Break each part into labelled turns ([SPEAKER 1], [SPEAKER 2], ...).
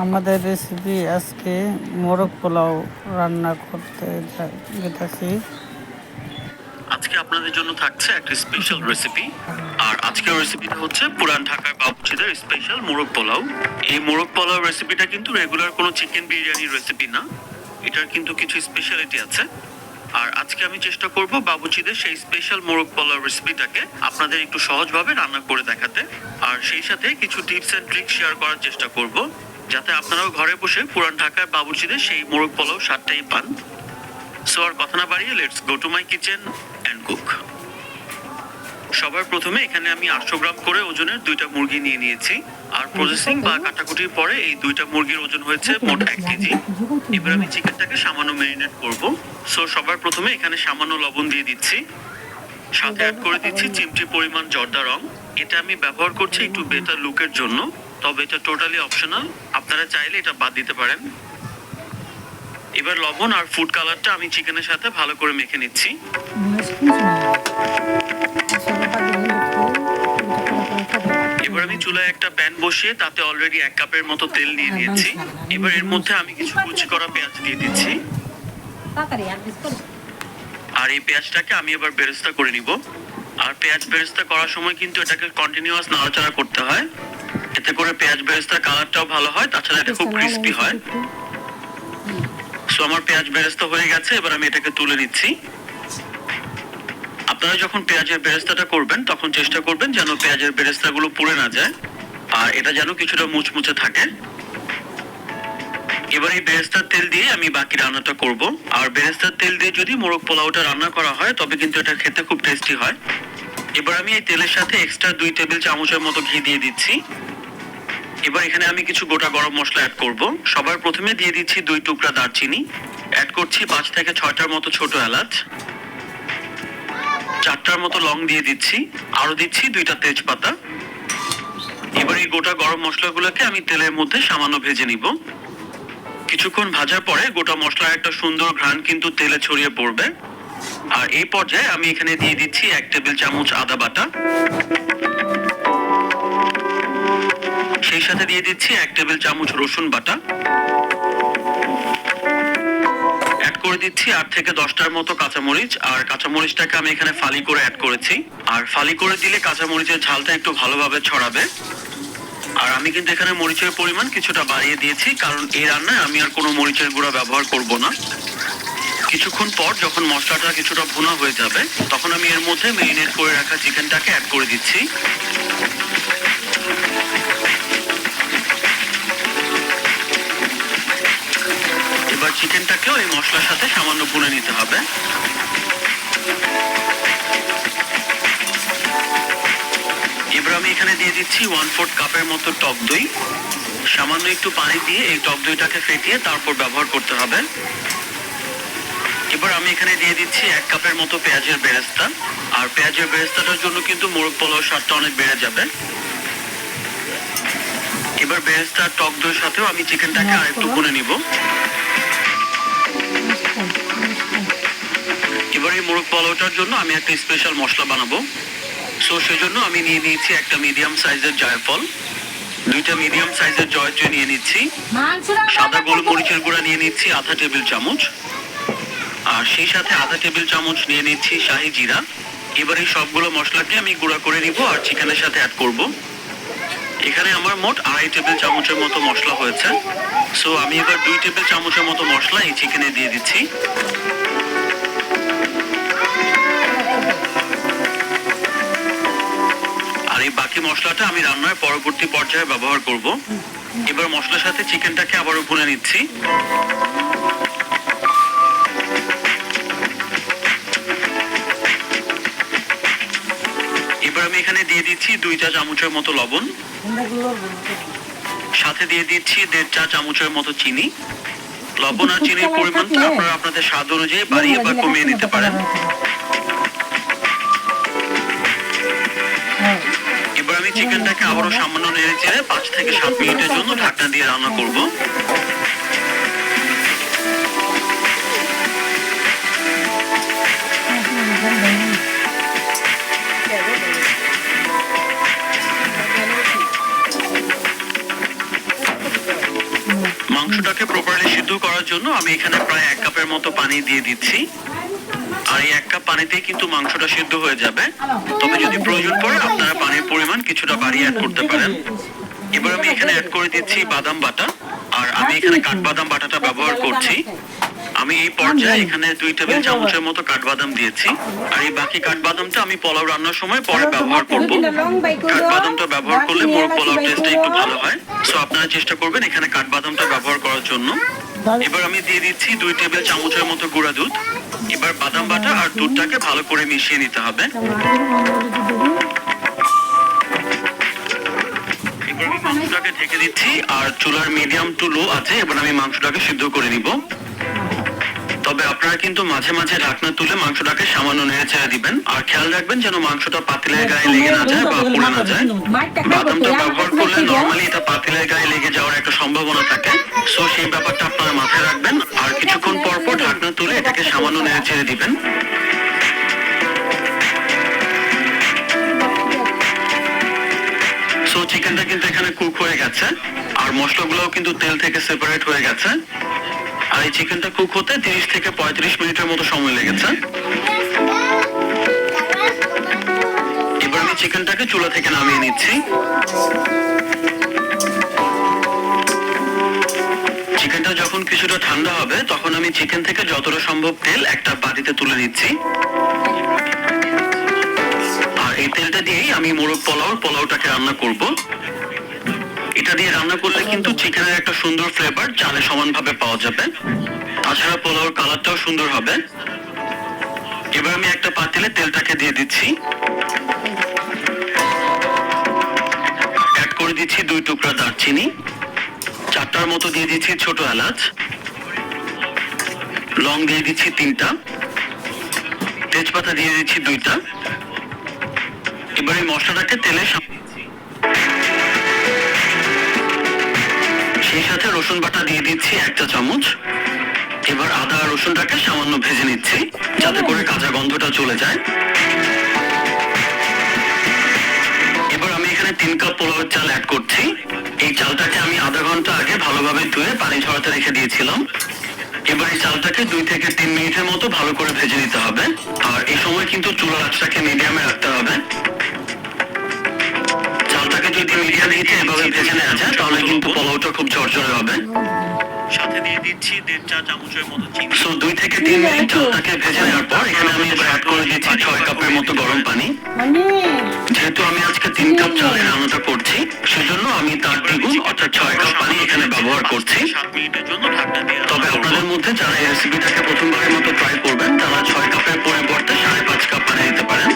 [SPEAKER 1] আমাদের রেসিপি আজকে মোরগ পোলাও রান্না করতে যেতেছি।
[SPEAKER 2] আজকে আপনাদের জন্য থাকছে একটা স্পেশাল রেসিপি আর আজকের রেসিপিটা হচ্ছে পুরান ঢাকার বাবুচিদের স্পেশাল মোরগ পোলাও। এই মোরগ পোলাও রেসিপিটা কিন্তু রেগুলার কোনো চিকেন বিরিয়ানির রেসিপি না। এটার কিন্তু কিছু স্পেশালিটি আছে। আর আজকে আমি চেষ্টা করব বাবুচিদের সেই স্পেশাল মোরগ পোলাও রেসিপিটাকে আপনাদের একটু সহজভাবে রান্না করে দেখাতে। আর সেই সাথে কিছু টিপস এন্ড ট্রিক শেয়ার করার চেষ্টা করব। যাতে আপনারাও ঘরে বসে পুরান ঢাকার বাবুচিদের সেই মোরগ পোলাও স্বাদটাই পান। সো আর কথা না বাড়িয়ে let's go to my kitchen and cook সবার প্রথমে এখানে আমি আটশো গ্রাম করে ওজনের দুইটা মুরগি নিয়ে নিয়েছি। আর প্রসেসিং বা কাটাকুটির পরে এই দুইটা মুরগির ওজন হয়েছে মোট এক কেজি। এবার আমি চিকেনটাকে সামান্য ম্যারিনেট করব। সো সবার প্রথমে এখানে সামান্য লবণ দিয়ে দিচ্ছি। সাথে অ্যাড করে দিচ্ছি চিমটি পরিমাণ জর্দা রং। এটা আমি ব্যবহার করছি একটু বেটার লুকের জন্য। তবে এটা টোটালি অপশনাল আপনারা চাইলে এটা বাদ দিতে পারেন। এবার লবণ আর ফুড কালারটা আমি চিকেনের সাথে ভালো করে মেখে নিচ্ছি। এবার আমি চুলায় একটা প্যান বসিয়ে তাতে অলরেডি এক কাপের মতো তেল নিয়ে নিয়েছি। এবার এর মধ্যে আমি কিছু কুচি করা পেঁয়াজ দিয়ে দিচ্ছি। আর এই পেঁয়াজটাকে আমি এবার বেরেস্তা করে নিব। আর পেঁয়াজ বেরেস্তা করার সময় কিন্তু এটাকে কন্টিনিউয়াস নাড়াচাড়া করতে হয়। এতে করে পেঁয়াজ বেরেস্তার কালারটাও ভালো হয় তাছাড়া এটা খুব ক্রিস্পি হয়। সো আমার পেঁয়াজ বেরেস্তা হয়ে গেছে এবার আমি এটাকে তুলে নিচ্ছি। আপনারা যখন পেঁয়াজের বেরেস্তাটা করবেন তখন চেষ্টা করবেন যেন পেঁয়াজের বেরেস্তাগুলো পুড়ে না যায় আর এটা যেন কিছুটা মুচমুচে থাকে। এবার এই বেরেস্তার তেল দিয়ে আমি বাকি রান্নাটা করব। আর বেরেস্তার তেল দিয়ে যদি মোরগ পোলাওটা রান্না করা হয় তবে কিন্তু এটা খেতে খুব টেস্টি হয়। এবার আমি এই তেলের সাথে এক্সট্রা দুই টেবিল চামচের মতো ঘি দিয়ে দিচ্ছি। এবার এখানে আমি কিছু গোটা গরম মশলা অ্যাড করব। সবার প্রথমে দিয়ে দিচ্ছি দুই টুকরা দারচিনি। অ্যাড করছি পাঁচ থেকে ছয়টার মতো ছোট এলাচ। চারটার মতো লং দিয়ে দিচ্ছি। আরও দিচ্ছি দুইটা তেজপাতা। এবার এই গোটা গরম মশলাগুলোকে আমি তেলের মধ্যে সামান্য ভেজে নিব। কিছুক্ষণ ভাজার পরে গোটা মশলার একটা সুন্দর ঘ্রাণ কিন্তু তেলে ছড়িয়ে পড়বে। আর এই পর্যায়ে আমি এখানে দিয়ে দিচ্ছি এক টেবিল চামচ আদা বাটা। সেই সাথে দিয়ে দিচ্ছি এক টেবিল চামচ রসুন বাটা। অ্যাড করে দিচ্ছি আট থেকে দশটার মতো কাঁচামরিচ, আর কাঁচামরিচটাকে আমি এখানে ফালি করে অ্যাড করেছি। আর ফালি করে দিলে কাঁচামরিচের ঝালটা একটু ভালোভাবে ছড়াবে। আর আমি কিন্তু এখানে মরিচের পরিমাণ কিছুটা বাড়িয়ে দিয়েছি, কারণ এই রান্নায় আমি আর কোনো মরিচের গুঁড়া ব্যবহার করব না। কিছুক্ষণ পর যখন মশলাটা কিছুটা ভুনা হয়ে যাবে, তখন আমি এর মধ্যে মেরিনেট করে রাখা চিকেনটাকে অ্যাড করে দিচ্ছি। চিকেনটাকেও এই মশলার সাথে সামান্য ভুনে নিতে হবে। এবার আমি এখানে দিয়ে দিচ্ছি ওয়ান ফোর্থ কাপের মতো টক দই। সামান্য একটু পানি দিয়ে এই টক দইটাকে ফেটিয়ে তারপর ব্যবহার করতে হবে। এবার আমি এখানে দিয়ে দিচ্ছি এক কাপের মতো পেঁয়াজের বেরেস্তা। আর পেঁয়াজের বেরেস্তাটার জন্য কিন্তু মোরগ পোলাও স্বাদটা অনেক বেড়ে যাবে। এবার বেরেস্তার টক দইয়ের সাথেও আমি চিকেনটাকে আরেকটু ভুনে নিব। এই মোরগ পোলাওটার জন্য আমি একটা স্পেশাল মশলা বানাবো। সো সেজন্য আমি নিয়ে নিয়েছি একটা মিডিয়াম সাইজের জায়ফল দুইটা মিডিয়াম সাইজের জয়ত্রী নিয়ে নিচ্ছি। সাদা গোলমরিচের গুঁড়া নিয়ে নিচ্ছি আধা টেবিল চামচ। আর সেই সাথে আধা টেবিল চামচ নিয়ে নিচ্ছি শাহি জিরা। এবার এই সবগুলো মশলাকে আমি গুঁড়া করে নিব আর চিকেনের সাথে অ্যাড করব। এখানে আমার মোট আড়াই টেবিল চামচের মতো মশলা হয়েছে। সো আমি এবার দুই টেবিল চামচের মতো মশলা এই চিকেনে দিয়ে দিচ্ছি। বাকি মশলাটা আমি রান্নার পরবর্তী পর্যায়ে ব্যবহার করব। এবার মশলার সাথে চিকেনটাকে আবারও ভুনে নিচ্ছি। এবার আমি এখানে দিয়ে দিচ্ছি দুই চা চামচের মতো লবণ। সাথে দিয়ে দিচ্ছি দেড় চা চামচের মতো চিনি। লবণ আর চিনির পরিমাণটা আপনারা আপনাদের স্বাদ অনুযায়ী বাড়িয়ে বা কমিয়ে নিতে পারেন। চিকেনটাকে আবারও সামান্য নেড়ে চেড়ে পাঁচ থেকে সাত মিনিটের জন্য ঢাকনা দিয়ে রান্না করব।
[SPEAKER 3] মাংসটাকে প্রপারলি সিদ্ধ করার জন্য আমি এখানে প্রায় এক কাপের মতো পানি দিয়ে দিচ্ছি। আর এই এক কাপ পানিতেই কিন্তু মাংসটা সিদ্ধ হয়ে যাবে। তবে যদি প্রয়োজন পড়ে, আপনারা পানির পরিমাণ কিছুটা বাড়িয়ে অ্যাড করতে পারেন। এবার আমি এখানে অ্যাড করে দিচ্ছি বাদাম বাটা। আর আমি এখানে কাঠবাদাম বাটাটা ব্যবহার করছি। আমি এই পর্যায়ে এখানে দুই টেবিল চামচের মতো কাঠবাদাম দিয়েছি। আর এই বাকি কাঠবাদামটা আমি পোলাও রান্নার সময় পরে ব্যবহার করব। কাঠবাদামটা ব্যবহার করলে মোরগ পোলাও টেস্টটা একটু ভালো হয়। সো আপনারা চেষ্টা করবেন এখানে কাঠবাদামটা ব্যবহার করার জন্য। এবার আমি দিয়ে দিচ্ছি দুই টেবিল চামচের মতো গুঁড়া দুধ। এবার বাদাম বাটা আর দুধটাকে ভালো করে মিশিয়ে নিতে হবে। এবার আমি মাংসটাকে ঢেকে দিচ্ছি আর চুলার মিডিয়াম টু লো আছে। এবার আমি মাংসটাকে সিদ্ধ করে নিব। তবে আপনারা কিন্তু মাঝে মাঝে ঢাকনা তুলে মাংসটাকে সামান্য নেড়ে ছেড়ে দিবেন। আর খেয়াল রাখবেন যেন মাংসটা পাতিলের গায়ে লেগে না যায় বা পুড়ে না যায়। বাদামটা ব্যবহার করলে নর্মালি এটা পাতিলের গায়ে লেগে যাওয়ার একটা সম্ভাবনা থাকে। সো সেই ব্যাপারটা আপনারা মাথায় রাখবেন। আর কিছুক্ষণ পর পর ঢাকনা তুলে এটাকে সামান্য নেড়ে ছেড়ে দিবেন। সো চিকেনটা কিন্তু এখানে কুক হয়ে গেছে। আর মশলাগুলোও কিন্তু তেল থেকে সেপারেট হয়ে গেছে। আর এই চিকেনটা কুক হতে তিরিশ থেকে পঁয়ত্রিশ মিনিটের মতো সময় লেগেছে। এবার আমি চিকেনটাকে চুলা থেকে নামিয়ে নিচ্ছি। চিকেনটা যখন কিছুটা ঠান্ডা হবে, তখন আমি চিকেন থেকে যতটা সম্ভব তেল একটা বাটিতে তুলে নিচ্ছি। আর এই তেলটা দিয়েই আমি মোরগ পোলাও পোলাওটাকে রান্না করব। এটা দিয়ে রান্না করলে কিন্তু চিকেনের একটা সুন্দর ফ্লেভার চালে সমানভাবে পাওয়া যাবে। তাছাড়া পোলাওর কালারটাও সুন্দর হবে। এবার আমি একটা পাতিলে তেলটাকে দিয়ে দিচ্ছি। অ্যাড করে দিচ্ছি দুই টুকরা দারচিনি। চারটার মতো দিয়ে দিচ্ছি ছোট এলাচ। লং দিয়ে দিচ্ছি তিনটা। তেজপাতা দিয়ে দিচ্ছি দুইটা। এবার এই মশলাটাকে তেলে সেই সাথে রসুন বাটা দিয়ে দিচ্ছি একটা চামচ। এবার আদা আর রসুনটাকে সামান্য ভেজে নিচ্ছি যাতে করে কাঁচা গন্ধটা চলে যায়। এবার আমি এখানে তিন কাপ পোলাওয়ের চাল অ্যাড করছি। এই চালটাকে আমি আধা ঘণ্টা আগে ভালোভাবে ধুয়ে পানি ঝরাতে রেখে দিয়েছিলাম। এবার এই চালটাকে দুই থেকে তিন মিনিটের মতো ভালো করে ভেজে নিতে হবে। আর এই সময় কিন্তু চুলার আঁচটাকে মিডিয়ামে রাখতে হবে। যদি মিডিয়াম হিটে এভাবে ভেজে নেওয়া যায় তাহলে কিন্তু পোলাওটা খুব ঝরঝরে হবে। সাথে দিয়ে দিচ্ছি দেড় চা চামচের মতো চিনি। সো দুই থেকে তিন মিনিট চালটাকে ভেজে নেওয়ার পর এখানে আমি এবার অ্যাড করে দিচ্ছি ছয় কাপের মতো গরম পানি। যেহেতু আমি আজকে তিন কাপ চালের রান্নাটা করছি সেজন্য আমি তার দ্বিগুণ অর্থাৎ ছয় কাপ পানি এখানে ব্যবহার করছি। তবে আপনাদের মধ্যে যারা এই রেসিপিটাকে প্রথমবারের মতো ট্রাই করবেন তারা ছয় কাপের পরিবর্তে সাড়ে পাঁচ কাপ পানি দিতে পারেন।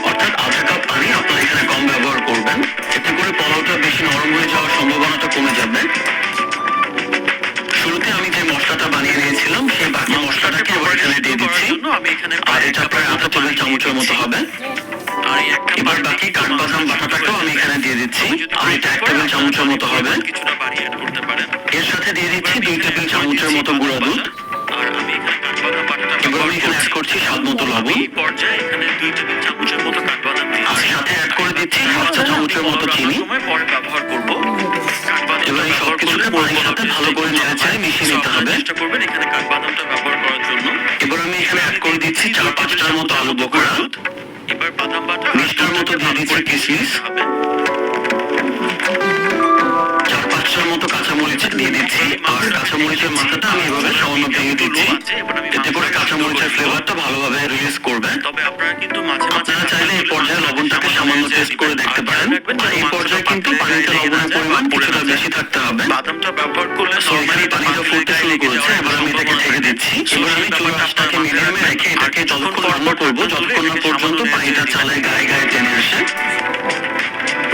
[SPEAKER 3] এতে বেশি নরম হয়ে যাওয়ার সম্ভাবনাটা কমে যাবে। শুরুতে আমি যে মশলাটা বানিয়ে নিয়েছিলাম সেই বাকি মশলাটাকে এবার এখানে দিয়ে দিচ্ছি। আর এটা প্রায় আধা টেবিল চামচের মতো হবে। এবার বাকি কাঠবাদাম বাটাটাকেও আমি এখানে দিয়ে দিচ্ছি। আর এটা এক টেবিল চামচের মতো হবে। এর সাথে দিয়ে দিচ্ছি দুই টেবিল চামচের মতো গুঁড়ো দুধ। এখানে অ্যাড করছি স্বাদ মতো লবণ আর সাথে অ্যাড করে দিচ্ছি হাফ চা চামচের মতো চিনি। এবার এই সব কিছুকে পানির সাথে ভালো করে নেড়ে মিশিয়ে নিতে হবে। এবার আমি এখানে অ্যাড করে দিচ্ছি চার পাঁচটার মতো আলু বোখরা এবার বাদাম বাটা মিষ্টার মতো দিয়ে দিচ্ছি কিশমিশ পাঁচটার মতো কাঁচামরিচ দিয়ে দিচ্ছি। আর কাঁচামরিচের মাথাটা আমি এভাবে সামান্য ভেঙে দিচ্ছি। এতে করে কাঁচামরিচের ফ্লেভারটা ভালোভাবে রিলিজ করবে। তবে আপনারা কিন্তু আপনারা চাইলে এই পর্যায়ে লবণটাকে সামান্য টেস্ট করে দেখতে পারেন। এই পর্যায়ে কিন্তু পানিতে লবণের পরিমাণ কিছুটা বেশি থাকতে হবে। বাদামটা ব্যবহার করলে সরকারি পানিটা ফুটতে শুরু করেছে। এবার আমি এটাকে ঢেকে দিচ্ছি। এবার আমি চুলার মিডিয়ামে রেখে এটাকে যতক্ষণ রান্না করব যতক্ষণ না পর্যন্ত পানিটা চালের গায়ে গায়ে টেনে আসে।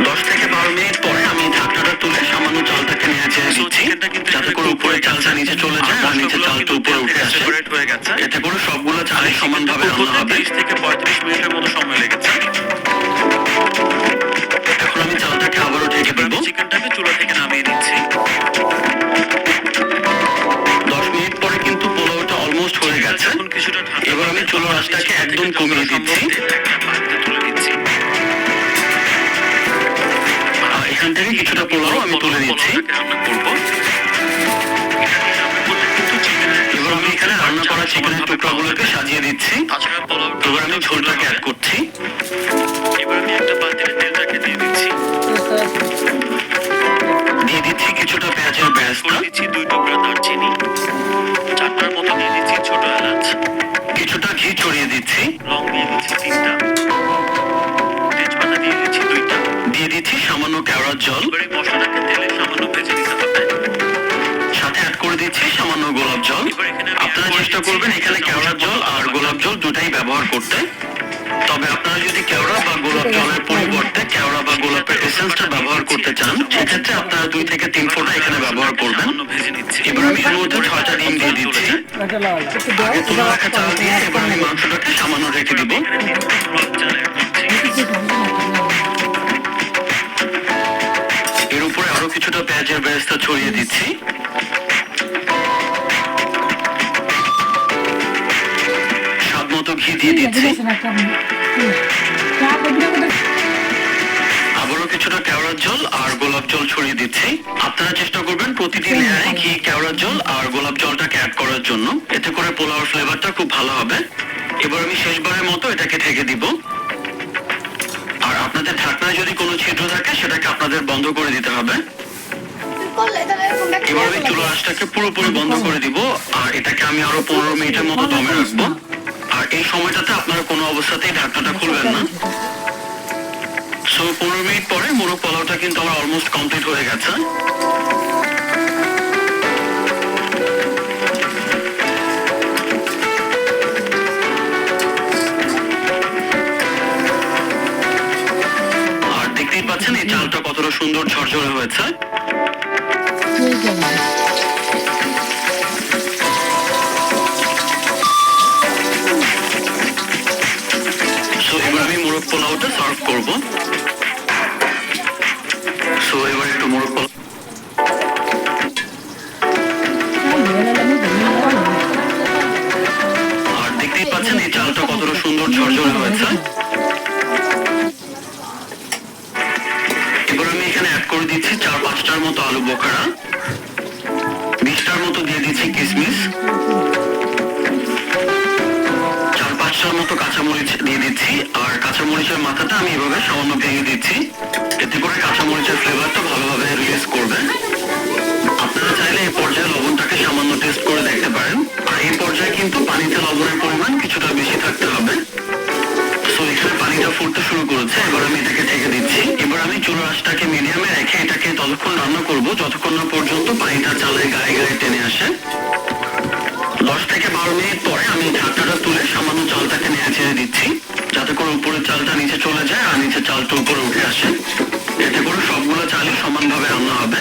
[SPEAKER 3] দশ থেকে বারো মিনিট পরে দিচ্ছি যাতে করে উপরে চালটা নিচে চলে যায় আর নিচে চালটা উপরে উঠে আসে। এতে করে সবগুলো চালে সমানভাবে রান্না হবে। থেকে পঁয়ত্রিশ মিনিটের মতো সময় লেগেছে। এখন আমি চালটাকে আবারও ঢেকে দেবো। চিকেনটাকে চুলা থেকে নামিয়ে দিচ্ছি দশ মিনিট পরে কিন্তু পোলাওটা অলমোস্ট হয়ে গেছে। এবার আমি চুলার আঁচটাকে একদম কমিয়ে দিচ্ছি। এখান থেকে কিছুটা পোলাও আমি তুলে দিচ্ছি। এবার আমি এখানে রান্না করা চিকেনের টুকরাগুলোকে সাজিয়ে দিচ্ছি। এবার আমি ঝোলটাকে অ্যাড করছি। এবার আমি একটা পাতিলে তেলটাকে দিয়ে দিচ্ছি। দিয়ে দিচ্ছি কিছুটা পেঁয়াজের করে দিচ্ছি দুই টুকরা দারচিনি। চারটার মতো দিয়ে দিচ্ছি ছোট এলাচ। কিছুটা ঘি ছড়িয়ে দিচ্ছি। লং দিয়ে দিচ্ছি তিনটা। কেওড়ার জল। মশলাটাকে তেলে সামান্য ভেজে নিতে হবে। সাথে অ্যাড করে দিচ্ছি সামান্য গোলাপ জল। আপনারা চেষ্টা করবেন এখানে কেওড়ার জল আর গোলাপ জল দুটাই ব্যবহার করতে। তবে আপনারা যদি কেওড়া বা গোলাপ জলের পরিবর্তে কেওড়া বা গোলাপের এসেন্সটা ব্যবহার করতে চান সেক্ষেত্রে আপনারা দুই থেকে তিন ফোঁটা এখানে ব্যবহার করবেন। এবার আমি এর মধ্যে ছয়টা ডিম দিয়ে দিচ্ছি। আগে তুলে রাখা চাল দিয়ে এবার আমি মাংসটাকে সামান্য রেখে দিব। কিছুটা পেঁয়াজের বেরেস্তা ছড়িয়ে দিচ্ছি। স্বাদ মতো ঘি দিয়ে দিচ্ছি। আবারও কিছুটা কেওড়ার জল আর গোলাপ জল ছড়িয়ে দিচ্ছি। আপনারা চেষ্টা করবেন প্রতিটি লেয়ারে ঘি কেওড়ার জল আর গোলাপ জলটাকে অ্যাড করার জন্য। এতে করে পোলাওর ফ্লেভারটা খুব ভালো হবে। এবার আমি শেষবারের মতো এটাকে ঢেকে দিব। আর আপনাদের ঢাকনায় যদি কোনো ছিদ্র থাকে সেটাকে আপনাদের বন্ধ করে দিতে হবে। এবার আমি চুলো আঁচটাকে পুরোপুরি বন্ধ করে দিব আর এটাকে আমি আরও পনেরো মিনিটের মতো দমে রাখব। আর এই সময়টাতে আপনারা কোনো অবস্থাতেই ঢাকনাটা খুলবেন না। সো পনেরো মিনিট পরে মোরগ পোলাওটা কিন্তু আমার অলমোস্ট কমপ্লিট হয়ে গেছে। পাচ্ছেন এই চালটা কতটা সুন্দর ঝরঝরে হয়েছে? আমি পোলাওটা সার্ভ করব। সো এবার একটু মোরগ পোলাও আর দেখতেই পাচ্ছেন এই চালটা কতটা সুন্দর ঝরঝরে হয়েছে। আলু বোখারা বিশটার মতো দিয়ে দিচ্ছি কিশমিশ চার পাঁচটার মতো কাঁচামরিচ দিয়ে দিচ্ছি। আর কাঁচামরিচের মাথাটা আমি এভাবে সামান্য ভেঙে দিচ্ছি। এতে করে কাঁচামরিচের ফ্লেভারটা যতক্ষণ না পর্যন্ত পানিটা চালের গায়ে গায়ে টেনে আসে, দশ থেকে বারো মিনিট পরে আমি ঢাকনাটা তুলে সামান্য চালটাকে নিয়ে ছেড়ে দিচ্ছি, যাতে করে উপরের চালটা নিচে চলে যায় আর নিচে চালটা উপরে উঠে আসে। এতে করে সবগুলো চালই সমানভাবে রান্না হবে।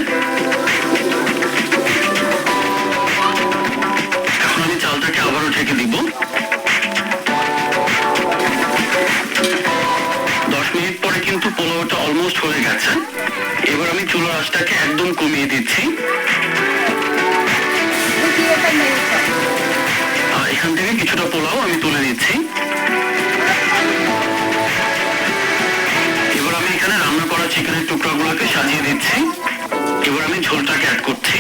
[SPEAKER 3] একদম কমিয়ে দিচ্ছি। আর এখান থেকে কিছুটা পোলাও আমি তুলে দিচ্ছি এবার আমি এখানে রান্না করা চিকেনের টুকরাগুলোকে সাজিয়ে দিচ্ছি। এবার আমি ঝোলটাকে অ্যাড করছি।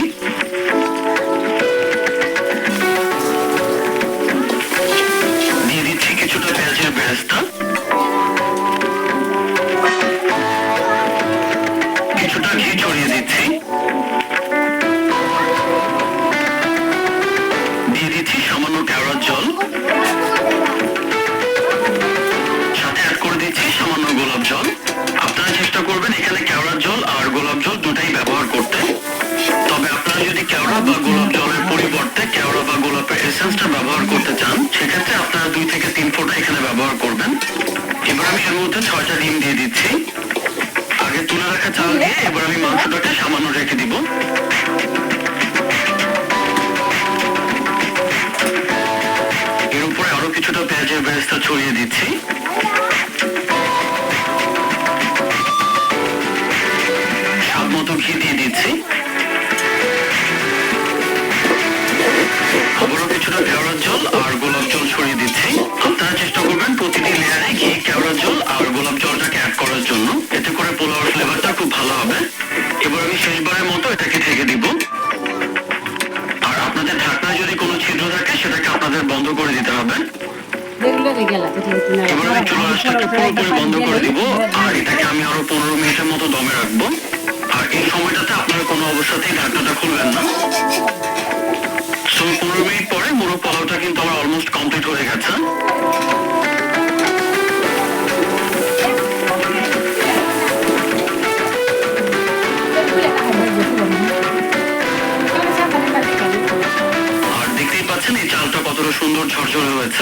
[SPEAKER 3] আমি ছয়টা ডিম দিয়ে দিচ্ছি। আগে তুলে রাখা চাল দিয়ে এবার আমি মাংসটাকে সামান্য রেখে দিব। এর উপরে আরও কিছুটা পেঁয়াজের বেরেস্তা ছড়িয়ে দিচ্ছি। পুরোপুরি বন্ধ করে দিব, আর এটাকে আমি আরও পনেরো মিনিটের মতো দমে রাখব। আর এই সময়টাতে আপনারা কোনো অবস্থাতেই ঢাকনাটা খুলবেন না। সো পনেরো মিনিট পরে পুরো পোলাওটা কিন্তু আমার অলমোস্ট কমপ্লিট হয়ে গেছে। আর দেখতেই পাচ্ছেন এই চালটা কতটা সুন্দর ঝরঝরে হয়েছে।